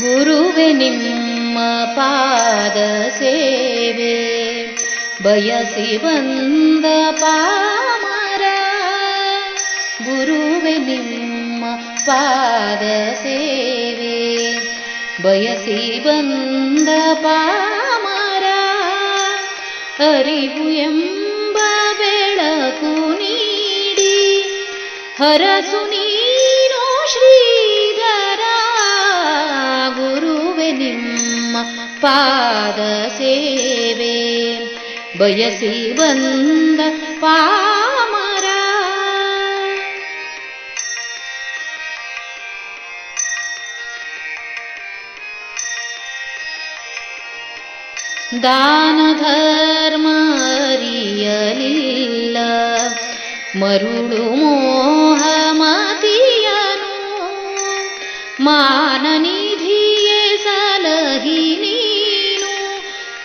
ಗುರುವೆ ನಿಮ್ಮ ಪಾದ ಸೇವೆ ಬಯಸಿ ಬಂದ ಪಾಮರ ಗುರುವೆ ನಿಮ್ಮ ಪಾದ ಸೇವೆ ಬಯಸಿ ಬಂದ ಪಾಮರ ಅರಿವು ಎಂಬ ಬೆಳಕು ನೀಡಿ ಹರಸು ನೀನು पादसेवे। वय जीवन्द पामर। दान मरुडु मोहमतियनु। माननिधि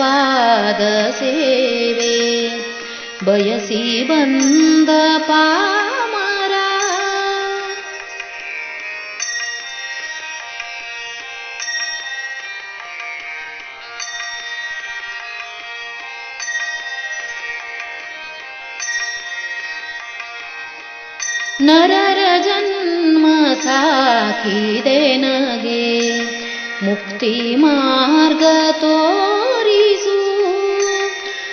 पादसेवे वयसि बन्द पामरा नरजन्मसा कि देन गे मुक्तिमार्गतो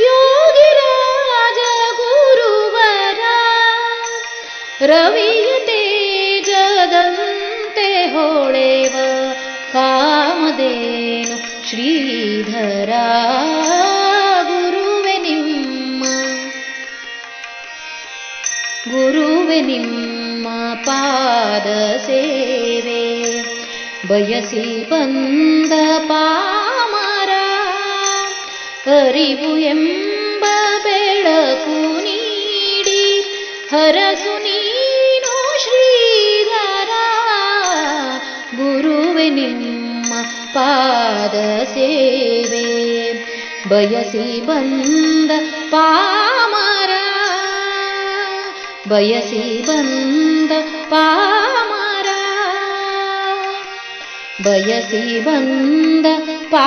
योगिराज गुरुवरा। रवि जगदन्ते होडेव कामदेव श्रीधरा गुरुविनिं गुरुविनिं पादसे ಬಯಸಿ ಬಂದ ಪಾಮರ ಅರಿವು ಎಂಬ ಬೆಳಕು ನೀಡಿ ಹರಸು ನೀನು ಶ್ರೀಧರ ಗುರುವೆ ನಿಮ್ಮ ಪಾದ ಸೇವೆ ಬಯಸಿ ಬಂದ ಪಾಮರ ಬಯಸಿ ಬಂದ ಪಾಮರ ಬಯಸಿ ಬಂದ ಪಾ